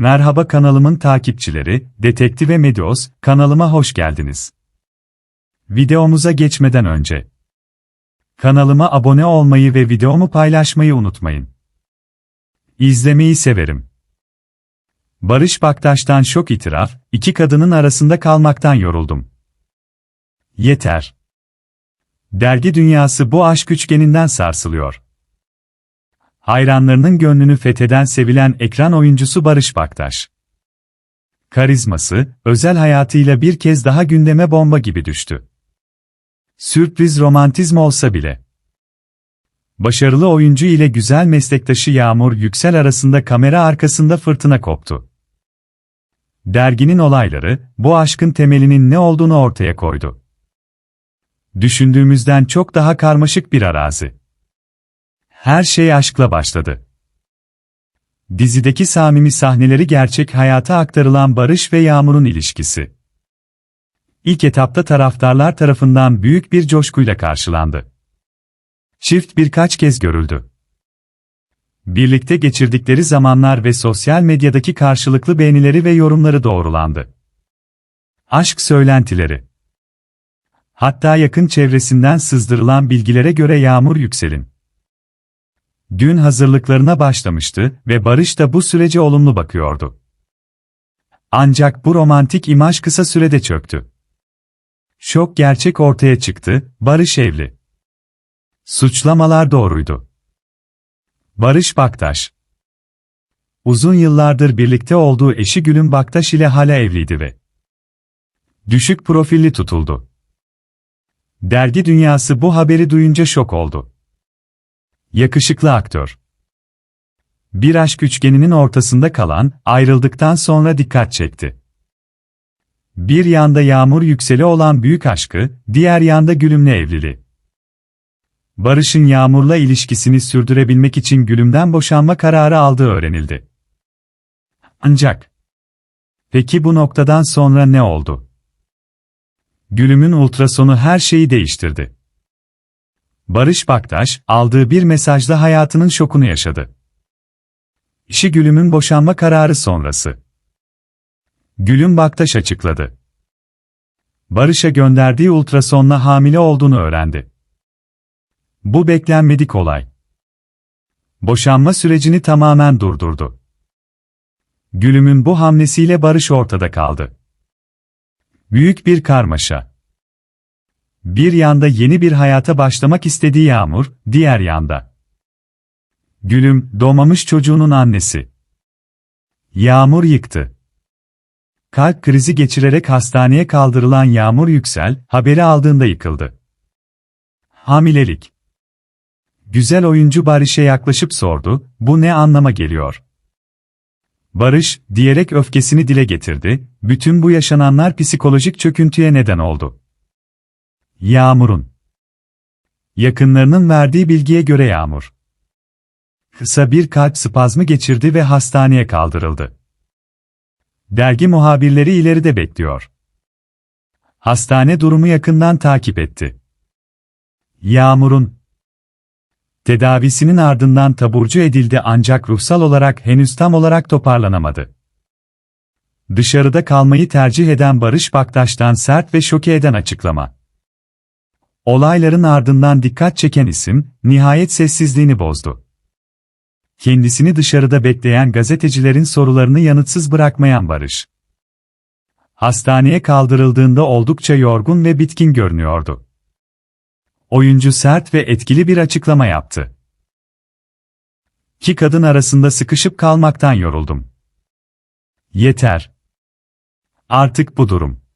Merhaba kanalımın takipçileri, Detektive Medios, kanalıma hoş geldiniz. Videomuza geçmeden önce kanalıma abone olmayı ve videomu paylaşmayı unutmayın. İzlemeyi severim. Barış Baktaş'tan şok itiraf, iki kadının arasında kalmaktan yoruldum. Yeter. Dergi dünyası bu aşk üçgeninden sarsılıyor. Hayranlarının gönlünü fetheden sevilen ekran oyuncusu Barış Baktaş. Karizması, özel hayatıyla bir kez daha gündeme bomba gibi düştü. Sürpriz romantizm olsa bile. Başarılı oyuncu ile güzel meslektaşı Yağmur Yüksel arasında kamera arkasında fırtına koptu. Derginin olayları, bu aşkın temelinin ne olduğunu ortaya koydu. Düşündüğümüzden çok daha karmaşık bir arazi. Her şey aşkla başladı. Dizideki samimi sahneleri gerçek hayata aktarılan Barış ve Yağmur'un ilişkisi. İlk etapta taraftarlar tarafından büyük bir coşkuyla karşılandı. Çift birkaç kez görüldü. Birlikte geçirdikleri zamanlar ve sosyal medyadaki karşılıklı beğenileri ve yorumları doğrulandı. Aşk söylentileri. Hatta yakın çevresinden sızdırılan bilgilere göre Yağmur Yüksel'in Düğün hazırlıklarına başlamıştı ve Barış da bu sürece olumlu bakıyordu. Ancak bu romantik imaj kısa sürede çöktü. Şok gerçek ortaya çıktı, Barış evli. Suçlamalar doğruydu. Barış Baktaş Uzun yıllardır birlikte olduğu eşi Gülüm Baktaş ile hala evliydi ve düşük profilli tutuldu. Dergi dünyası bu haberi duyunca şok oldu. Yakışıklı aktör. Bir aşk üçgeninin ortasında kalan, ayrıldıktan sonra dikkat çekti. Bir yanda Yağmur Yüksel'i olan büyük aşkı, diğer yanda Gülüm'le evliliği. Barış'ın Yağmur'la ilişkisini sürdürebilmek için Gülüm'den boşanma kararı aldığı öğrenildi. Ancak, peki bu noktadan sonra ne oldu? Gülüm'ün ultrasonu her şeyi değiştirdi. Barış Baktaş, aldığı bir mesajda hayatının şokunu yaşadı. İşi Gülüm'ün boşanma kararı sonrası. Gülüm Baktaş açıkladı. Barış'a gönderdiği ultrasonla hamile olduğunu öğrendi. Bu beklenmedik olay. Boşanma sürecini tamamen durdurdu. Gülüm'ün bu hamlesiyle Barış ortada kaldı. Büyük bir karmaşa. Bir yanda yeni bir hayata başlamak istediği Yağmur, diğer yanda. Gülüm, doğmamış çocuğunun annesi. Yağmur yıktı. Kalp krizi geçirerek hastaneye kaldırılan Yağmur Yüksel, haberi aldığında yıkıldı. Hamilelik. Güzel oyuncu Barış'a yaklaşıp sordu, bu ne anlama geliyor? Barış, diyerek öfkesini dile getirdi, bütün bu yaşananlar psikolojik çöküntüye neden oldu. Yağmur'un yakınlarının verdiği bilgiye göre Yağmur kısa bir kalp spazmı geçirdi ve hastaneye kaldırıldı. Dergi muhabirleri ileride bekliyor. Hastane durumu yakından takip etti. Yağmur'un tedavisinin ardından taburcu edildi ancak ruhsal olarak henüz tam olarak toparlanamadı. Dışarıda kalmayı tercih eden Barış Baktaş'tan sert ve şoke eden açıklama. Olayların ardından dikkat çeken isim, nihayet sessizliğini bozdu. Kendisini dışarıda bekleyen gazetecilerin sorularını yanıtsız bırakmayan Barış. Hastaneye kaldırıldığında oldukça yorgun ve bitkin görünüyordu. Oyuncu sert ve etkili bir açıklama yaptı. İki kadın arasında sıkışıp kalmaktan yoruldum. Yeter. Artık bu durum.